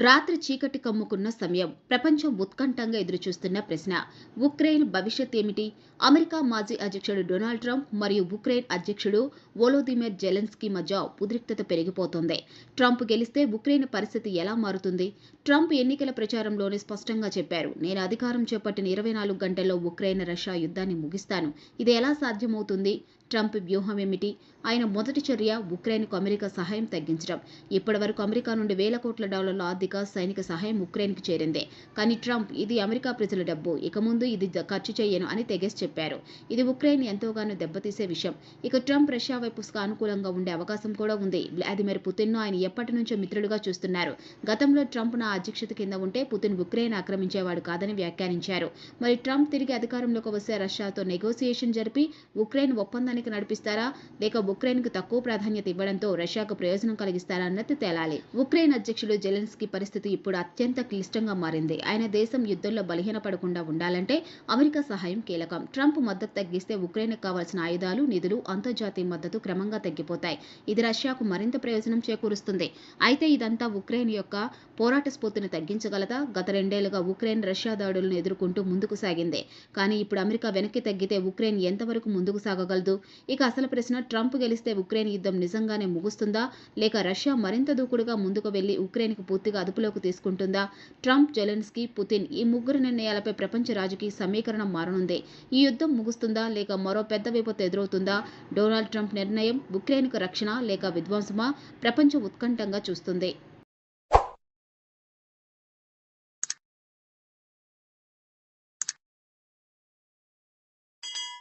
రాత్రి చీకటి కమ్ముకున్న సమయం ప్రపంచం ఉత్కంఠంగా ఎదురుచూస్తున్న ప్రశ్న. ఉక్రెయిన్ భవిష్యత్ ఏమిటి? అమెరికా మాజీ అధ్యక్షుడు డొనాల్డ్ ట్రంప్ మరియు ఉక్రెయిన్ అధ్యక్షుడు వోలోదిమిర్ జెలెన్స్కీ మధ్య ఉద్రిక్తత పెరిగిపోతోంది. ట్రంప్ గెలిస్తే ఉక్రెయిన్ పరిస్థితి ఎలా మారుతుంది? ట్రంప్ ఎన్నికల ప్రచారంలోనే స్పష్టంగా చెప్పారు. నేను అధికారం చేపట్టిన ఇరవై నాలుగు గంటల్లో ఉక్రెయిన్ రష్యా యుద్ధాన్ని ముగిస్తాను. ఇది ఎలా సాధ్యమవుతుంది? ట్రంప్ వ్యూహం ఏమిటి? ఆయన మొదటి చర్య ఉక్రెయిన్కు అమెరికా సహాయం తగ్గించడం. ఇప్పటి వరకు అమెరికా నుండి వేల కోట్ల డాలర్ల ఆర్థిక సైనిక సహాయం ఉక్రెయిన్కు చేరింది. కానీ ట్రంప్ ఇది అమెరికా ప్రజల డబ్బు. ఇక ముందు ఇది ఖర్చు చేయను అని తెగేసి చెప్పారు. ఇది ఉక్రెయిన్ ఎంతోగానో దెబ్బతీసే విషయం. ఇక ట్రంప్ రష్యా వైపు అనుకూలంగా ఉండే అవకాశం కూడా ఉంది. వ్లాదిమిర్ పుతిన్ను ఆయన ఎప్పటి నుంచో మిత్రులుగా చూస్తున్నారు. గతంలో ట్రంప్ నా అధ్యక్షత కింద ఉంటే పుతిన్ ఉక్రెయిన్ ఆక్రమించేవాడు కాదని వ్యాఖ్యానించారు. మరి ట్రంప్ తిరిగి అధికారంలోకి వస్తే రష్యాతో నెగోసియేషన్ జరిపి ఉక్రెయిన్ ఒప్పందానికి నడిపిస్తారా? లేక ఉక్రెయిన్కు తక్కువ ప్రాధాన్యత ఇవ్వడంతో రష్యాకు ప్రయోజనం కలిగిస్తారా అన్నది తేలాలి. ఉక్రెయిన్ అధ్యక్షుడు జెలెన్స్కీ పరిస్థితి ఇప్పుడు అత్యంత క్లిష్టంగా మారింది. ఆయన దేశం యుద్ధంలో బలహీనపడకుండా ఉండాలంటే అమెరికా సహాయం కీలకం. ట్రంప్ మద్దతు తగ్గిస్తే ఉక్రెయిన్కు కావాల్సిన ఆయుధాలు నిధులు అంతర్జాతీయ మద్దతు క్రమంగా తగ్గిపోతాయి. ఇది రష్యాకు మరింత ప్రయోజనం చేకూరుస్తుంది. అయితే ఇదంతా ఉక్రెయిన్ యొక్క పోరాట స్ఫూర్తిని తగ్గించగలదా? గత రెండేళ్ళుగా ఉక్రెయిన్ రష్యా దాడులను ఎదుర్కొంటూ ముందుకు సాగింది. కానీ ఇప్పుడు అమెరికా వెనక్కి తగ్గితే ఉక్రెయిన్ ఎంతవరకు ముందుకు సాగగలదు? ఇక అసలు ప్రశ్న ట్రంప్ గెలిస్తే ఉక్రెయిన్ యుద్ధం నిజంగానే ముగుస్తుందా? లేక రష్యా మరింత దూకుడుగా ముందుకు వెళ్ళి ఉక్రెయిన్కు పూర్తిగా అదుపులోకి తీసుకుంటుందా? ట్రంప్ జెలెన్స్కీ పుతిన్ ఈ ముగ్గురు నిర్ణయాలపై ప్రపంచ రాజకీయ సమీకరణం మారనుంది. ఈ యుద్ధం ముగుస్తుందా లేక మరో పెద్ద విపత్తు ఎదురవుతుందా? డొనాల్డ్ ట్రంప్ నిర్ణయం ఉక్రెయిన్కు రక్షణ లేక విధ్వంసమా? ప్రపంచం ఉత్కంఠంగా చూస్తుంది.